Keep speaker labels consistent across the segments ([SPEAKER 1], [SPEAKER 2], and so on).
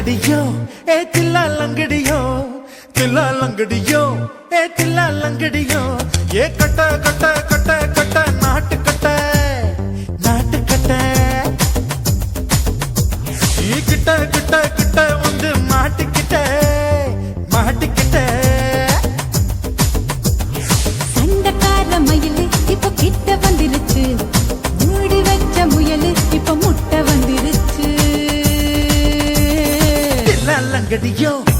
[SPEAKER 1] லங்கடியோ? ஏ
[SPEAKER 2] தில்லா லங்கடியோ? தில்லா லங்கடியோ? ஏ தில்லா லங்கடியோ? ஏ கட்ட கட்ட கட்ட கட்ட நாட்டு கட்ட நாட்டு கட்ட. ஈ கிட்ட கிட்ட கிட்ட வந்து மாட்டிக்கிட்ட மாட்டிக்கிட்ட
[SPEAKER 3] சண்டக்கார மயிலு இப்ப கிட்ட gatillo.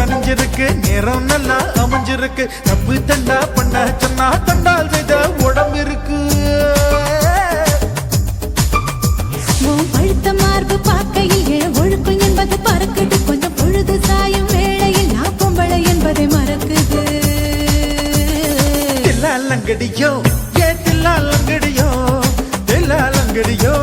[SPEAKER 2] கனிஞ்சிருக்கு. நேரம் நல்லா அமைஞ்சிருக்கு. தப்பு தண்டா பண்ண சொன்னா தண்டால் வித உடம்பு இருக்கு
[SPEAKER 3] பழுத்த மார்பு பார்க்கையில் ஒழுக்கம் என்பது பறக்குது. கொஞ்சம் பொழுது சாயும் வேளையில் நான் பொம்பளை என்பதை மறக்குது.
[SPEAKER 2] தில்லாலங்கடியோ? ஏ தில்லாலங்கடியோ? தில்லாலங்கடியோ?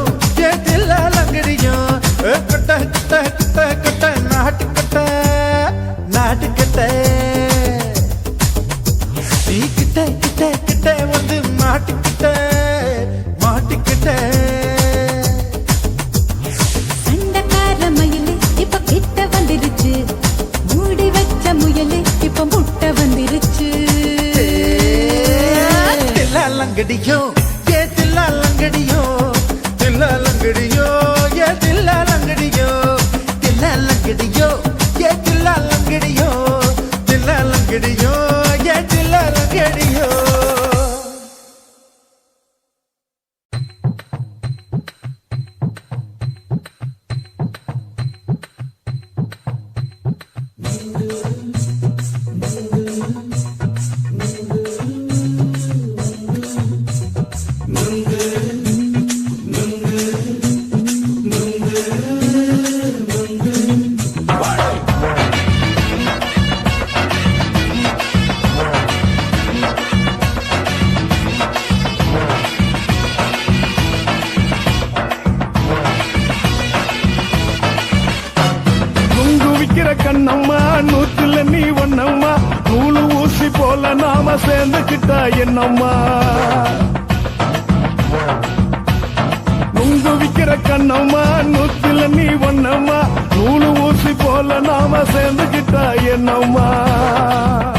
[SPEAKER 4] வருமா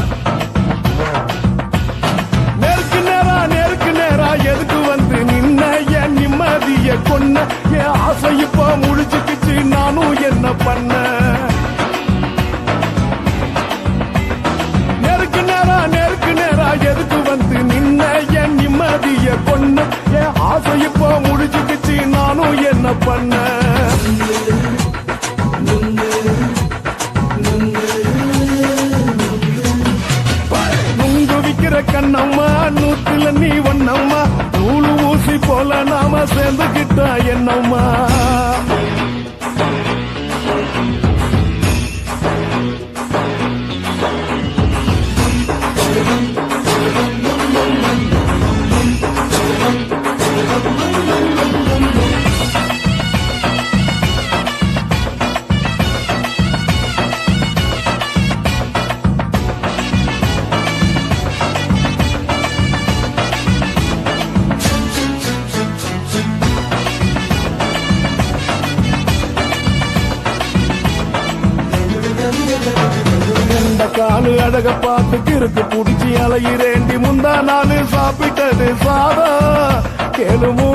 [SPEAKER 4] நேருக்கு நேருக்கு நேரா எதுக்கு வந்து நின்ன? என் நிம்மதிய கொன்ன. என் ஆசை நானும் என்ன பண்ண? நேருக்கு நேருக்கு நேரா எதுக்கு வந்து நின்ன? என் நிம்மதிய கொன்ன. என் ஆசை நானும் என்ன பண்ண? நாம சேர்ந்துகிட்டா என்னம்மா? బాబా తెలుము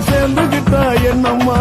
[SPEAKER 4] சேர்ந்துகிட்டா என்னம்மா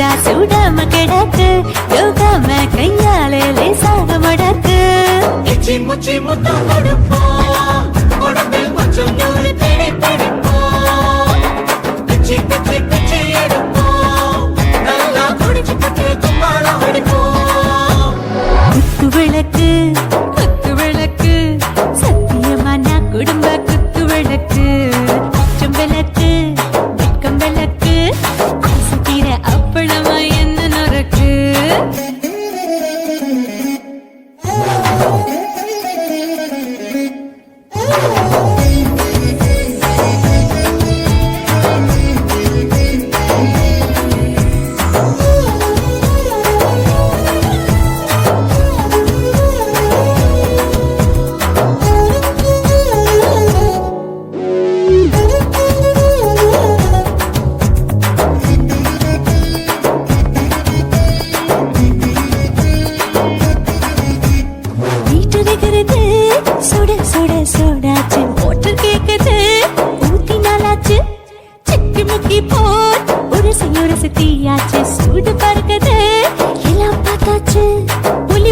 [SPEAKER 5] ராஜா சூடாம கிடக்கு. யோகாம கையாலே லேசாக மடக்கு.
[SPEAKER 1] முச்சி முத்தம்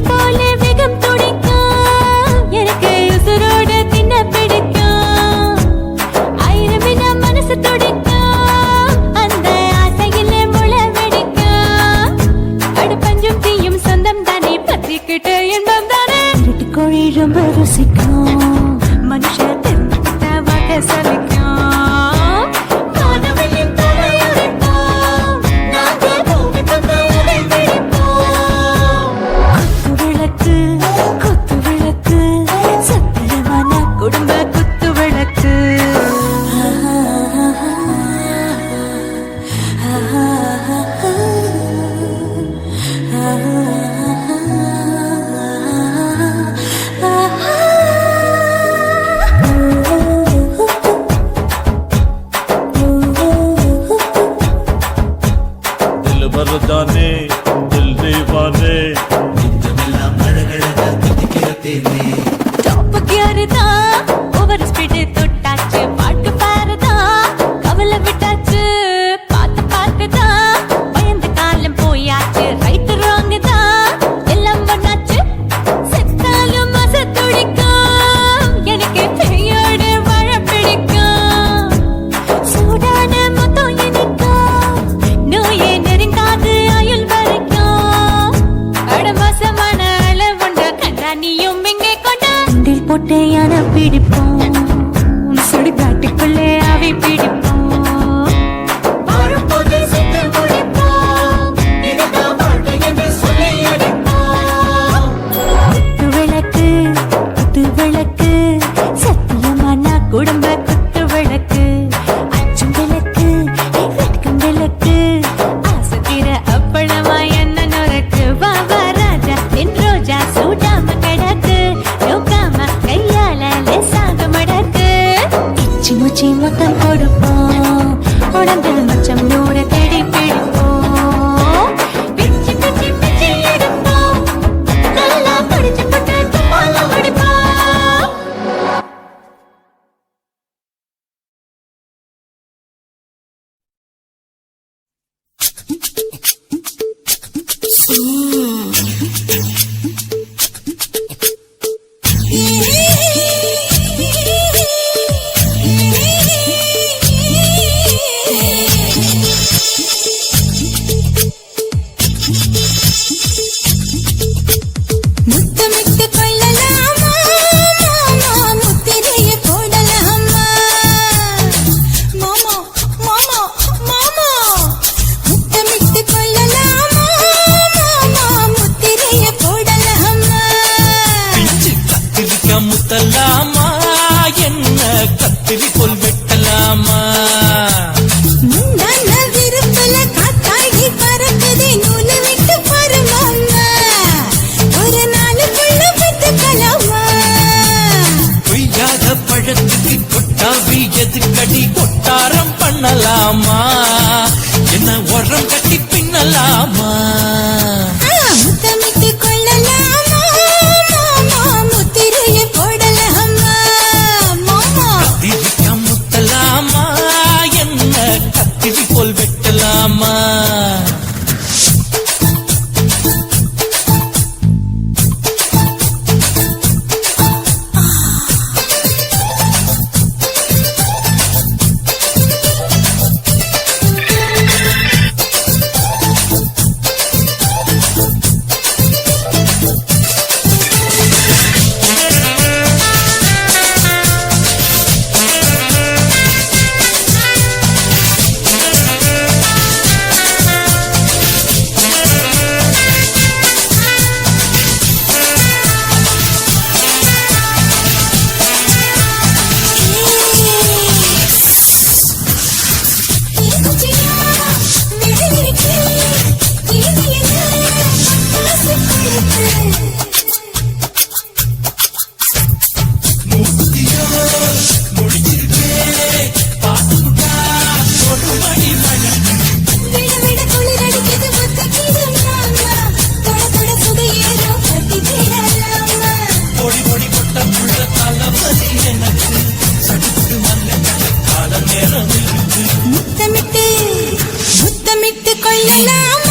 [SPEAKER 1] বলে மச்சி முத்தம் கொடுப்போம்.
[SPEAKER 6] உடம்பு Rama. எனக்கு சடுத்து வந்த கால நேரம்
[SPEAKER 3] முத்தமிட்டு முத்தமிட்டு கொள்ளலாம்.